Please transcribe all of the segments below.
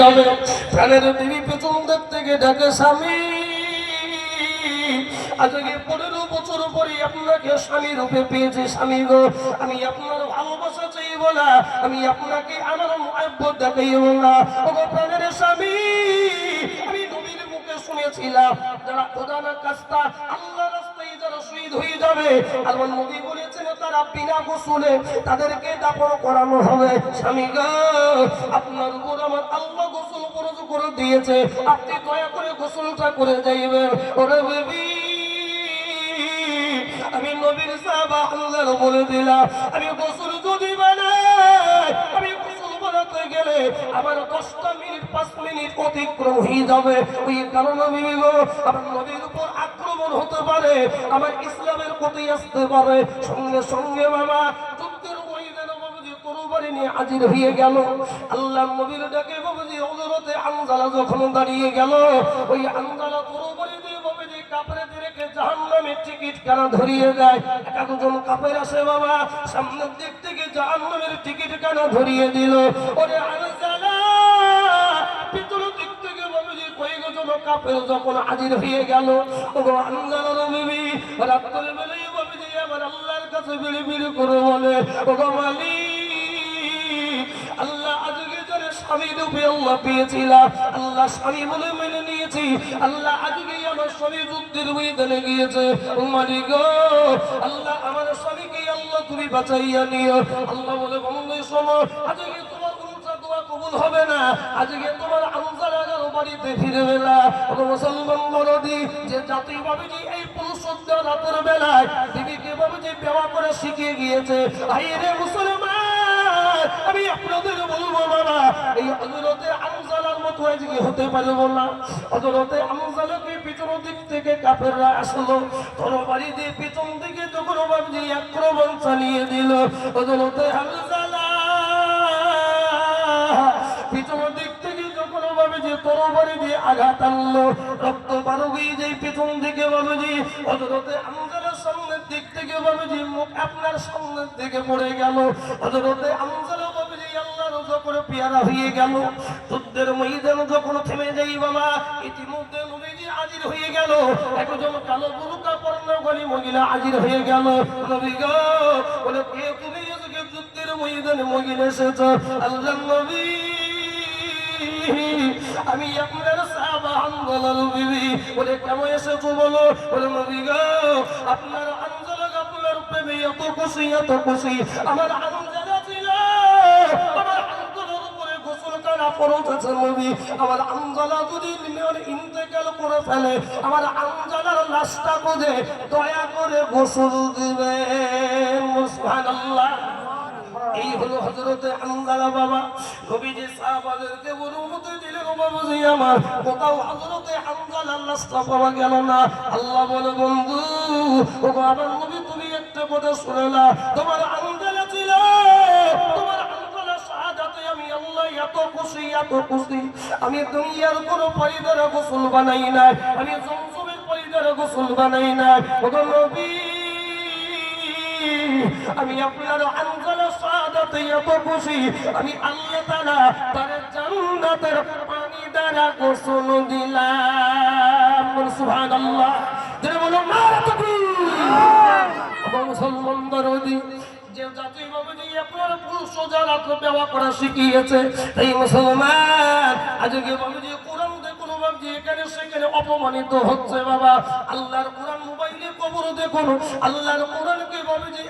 যাবে। প্রাণের দেবী পেছন দিক থেকে ডাকে, স্বামী আজকে পনেরো বছর পরে আপনাকে স্বামী রূপে পেয়েছি, স্বামী গো। আমি আপনার ভালোবাসা চাইব না, আমি আপনাকে আমার মহাব্বত দেখাইব না। ও প্রাণের স্বামী, আমি নবীর মুখে শুনেছিলাম, যারা প্রধান কাজটা আল্লাহ রাস্তায় যারা শহীদ হয়ে যাবে আমার নবী তারা বিনা গোসলে তাদেরকে দাপন করানো হবে। স্বামী আপনার উপর আমার আল্লাহ গোসল ফরজ করে দিয়েছে। আপনি দয়া করে গোসলটা করে যাইবেন। ওরে বেবি, আমি নবীর সাহাবা আল্লাহর বলে দিলাম, আমি গোসল যদি বানাই, আমি আমার দশটা মিনিট, পাঁচ মিনিট অতিক্রম হয়ে যাবে। ওই কারণে আমার নবীর উপর আক্রমণ হতে পারে, আমার ইসলামের প্রতি আসতে পারে। সঙ্গে সঙ্গে বাবা টিকিট কেন ধরিয়ে দেয়। কাপের বাবা, সামনের দিক থেকে জাহান্নামের টিকিট কেন ধরিয়ে দিল। ওরে কাপের যখন হাজির হয়ে গেল আল্লাহ আজকে আল্লাহ আল্লাহ আল্লাহ আমার স্বামী যুদ্ধের ময়দানে গিয়েছে। ও মালিক, আল্লাহ আমার স্বামীকে আল্লাহ তুমি বাঁচাইয়া নিও। আল্লাহ বলে শোনো, আজকে তোমার দোয়া কবুল হবে না, আজকে তোমার আগার বাড়িতে ফিরবে না। মুসলমান যে জাতি বাবুজি এই পুরুষ রাতের বেলায় দিদিকে বাবুজি বেওয়া করে শিখিয়ে গিয়েছে। ভাই মুসলমান, আমি আপনাদের বলব বাবা, এই আমজালার মতো আজকে হতে পারব না। হজরতে আমজালাকে পিছন দিক থেকে কাফেররা আসলো। তরবারি দিয়ে পিছন দিকে যখন বাবজি আক্রমণ চালিয়ে দিল। হজরতে আমজালা তরবারি দিয়ে আঘাত আনলো। রক্ত পার যায় পিছন দিকে বাবজি হজরতে আমজালার সামনের দিক থেকে বাবজি মুখ আপনার সামনের দিকে পড়ে গেল। হজরতে আমজালা বাবজি হয়ে গেল। থেমে বাবা, ইতিমধ্যে হয়ে গেল। হয়ে গেল। বলে যুদ্ধের ময়দানে মহিলা এসেছ। আল্লাহ নবী আমি আপনার সাহাবা আন্দোলন বিবি। বলে কেমন এসেছ বলো? বলে, নবী আপনার আন্দোলন আপনার প্রেমে এত খুশি এত খুশি। আমার ছিল। ইন্তেকাল ফেলে দয়া করে গোসল সুবহানাল্লাহ। এই হলো হজরতে আন্দালা বাবা। নবীজি সাহাবাদেরকে অনুমতি দিলেন ও বাবুজি আমার। কোথাও হজরতে আন্দালার লাশটা পাওয়া গেল না। আল্লাহ বলে, বন্ধু, ও বাবা, নবী, তুমি একটা কথা শুনে না তোমার আন্দালা ছিল। তোমার আমি আল্লাহ এত খুশি এত খুশি। আমি দুনিয়ার কোনো পরিদারে গোসল বানাই নাই। আমি জমজমের পরিদারে গোসল বানাই নাই। ও নবী আমি আপনার আনজালা সাদাতে খুশি আমি আল্লাহ তার পানি দ্বারা গোসল দিলাম। যে পুরুষ ব্যবহার করা শিখিয়েছে। এই মুসলমান আজকে সেখানে অপমানিত হচ্ছে, বাবা। আল্লাহর কোরআন মোবাইলে কবর দেখুন, আল্লাহর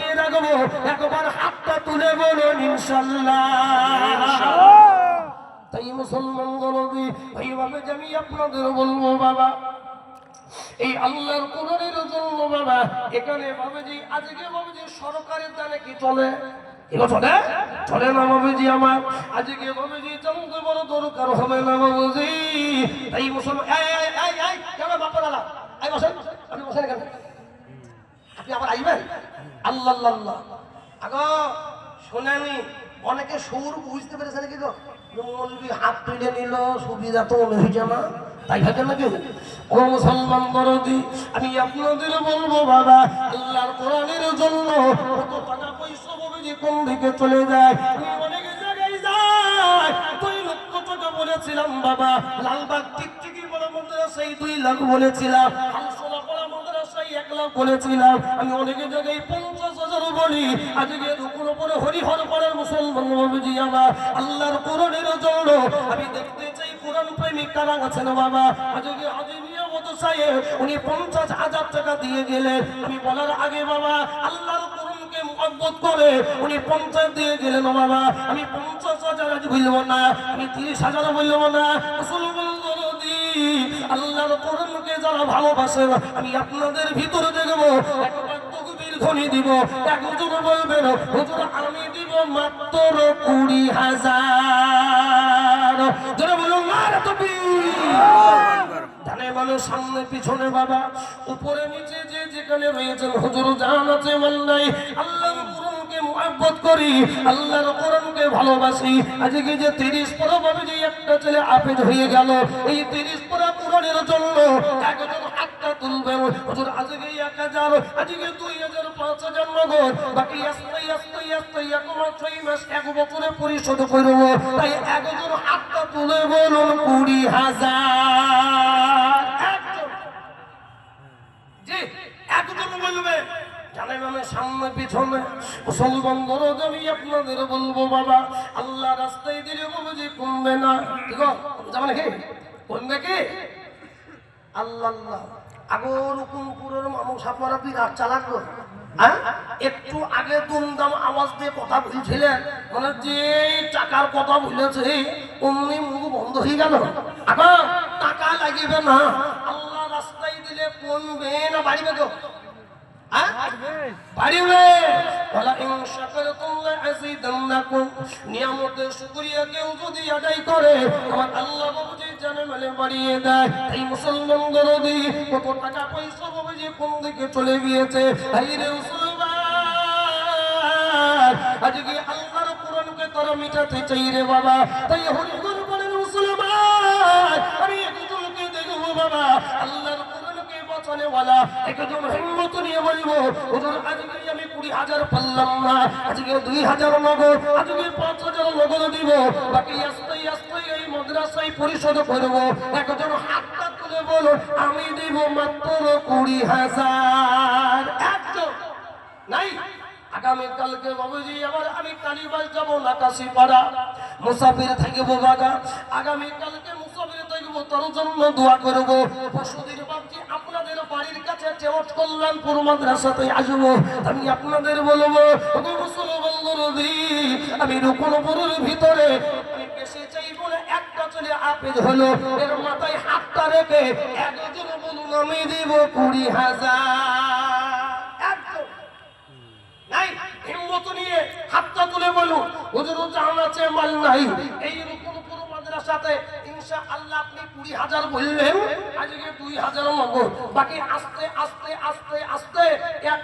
বাঁচিয়ে রাখব একবার হাতটা তুলে বলুন ইনশাল্লাহ। তাই মুসলমান গলবি এইভাবে আমি আপনাদের বলব বাবা এই আল্লাহর কোরআনের জন্য বাবা এখানে বাবাজি আজকে বাবাজি সরকারের দ্বারা কি চলে? চলে? চলে না বাবুজি আমার? আজকে বাবুজি চমকে বড় দরকার হবে না বাবুজি। তাই মুসলমান কেন বাপর আলা? আই বসেন আপনি বসেন কেন আপনি আবার আইবেন? আল্লাহ। আগো, শোনেনি, অনেকে সুর বুঝতে পেরেছে নাকি? তো টাকা পয়সা কোন দিকে চলে যায়? আমি বলেছিলাম, বাবা। লালবাগ টিকটিকি বড় মাদ্রাসায় দুই লাখ বলেছিলাম। লাখ বলেছিলাম, আমি অনেক জায়গায় পঞ্চাশ হাজার বলি, আজকে দুপুর পরে হরিহর পাড়ার মুসলমান বাবুজি আমার আল্লাহর কোরআনের জন্য। আমি দেখতে চাই কোরআন প্রেমিক কারা আছেন বাবা? আজকে আজিমিয়া মতো সাহেব উনি পঞ্চাশ হাজার টাকা দিয়ে গেলেন। আমি বলার আগে বাবা, আল্লাহর কোরআনকে মহব্বত করে উনি পঞ্চাশ দিয়ে গেলেন বাবা। আমি পঞ্চাশ হাজার আজ বলব না, আমি তিরিশ হাজার বলব না। মুসলমান আল্লাহর কোরআনকে যারা ভালোবাসে, আমি আপনাদের ভিতরে দেখব বলবেন আমি দিব মাত্র কুড়ি হাজার। বলুন সামনে, পিছনে বাবা, উপরে, নিচে যে যেখানে রয়েছেন, হুজুর জান আছে আল্লাহর কোরআনকে মুহাব্বত করি, আল্লাহর কোরআনকে ভালোবাসি। আজকে যে তিরিশ পরা ভাবে যে একটা ছেলে আপেজ হয়ে গেল, এই তিরিশ পরা কোরআনের জন্য একজন হাতটা তুলবেন হুজুর, আজকে এক হাজার, আজকে দুই হাজার পাঁচ হাজার নগদ বাকি আস্তে আস্তে আস্তে এক মাস, ছয় মাস, এক বছরে পরিশোধ করব। তাই একজন হাতটা তুলে বলুন কুড়ি একজন। জি, একজন বলবে। মানে সামনে পিছনে মুসলমান দরদ আমি আপনাদের বলব বাবা, আল্লাহ রাস্তায় দিলে যে কমবে না। ঠিক যাবে নাকি কি? আল্লাহ আল্লাহ, আগর কুমপুরের মানুষ আপনারা বিরাট চালাক। হ্যাঁ? একটু আগে দুমদাম আওয়াজ দিয়ে কথা বলছিলেন মানে যে টাকার কথা বলেছে, অমনি মুখ বন্ধ হয়ে গেল। আবার টাকা লাগিবে না, আল্লাহ রাস্তায় দিলে কমবে না, বাড়িবে গো। নিয়ামতের শুকরিয়া কেউ যদি আদায় করে আমার আল্লাহ বাবুজি জানে মানে বাড়িয়ে দেয় এই মুসলমান দরদি কত টাকা পয়সা বাবুজি আজকে আল্লাহর কোরআনকে তারা মিটাতে চাই রে বাবা তাই হরিগুর বলেন মুসলমান আমি দিব মাত্র কুড়ি হাজার। নাই? আগামী কালকে বাবুজি, আবার আমি কালীবাস যাব নাকাশি পাড়া মুসাফির থাকব বাগা। আগামী কালকে মুসাফির থাকব, তার জন্য দোয়া করব। আপনাদের আমি আপনাদের বলব আমি রুকুনপুরের ভিতরে বেশি চাই বলে একটা মাথায় হাতটা রেখে একজন বলুন, আমি দিব কুড়ি হাজার। নাই, হিম্মত নিয়ে হাতটা তুলে বলুন, হুজুর জাহান আছে, মাল নাই। এই রকম পুরো মাদ্রাসাতে ইনশা আল্লাহ আপনি কুড়ি হাজার বললেন, আজকে দুই হাজার নগদ বাকি আস্তে আস্তে আস্তে আস্তে, এক